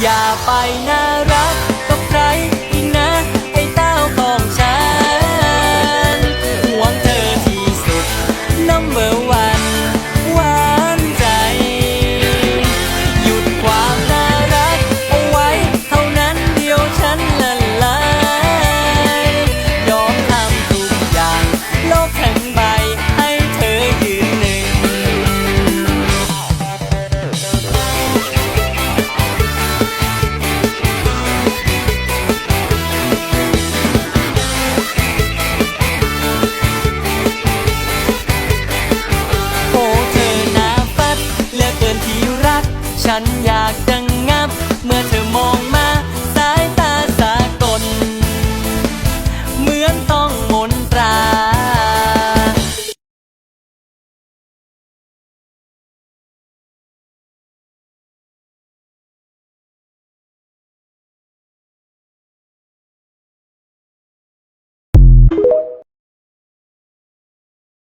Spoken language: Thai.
อย่าไปน่ารัก ฉันอยากจะงับ เมื่อเธอมอง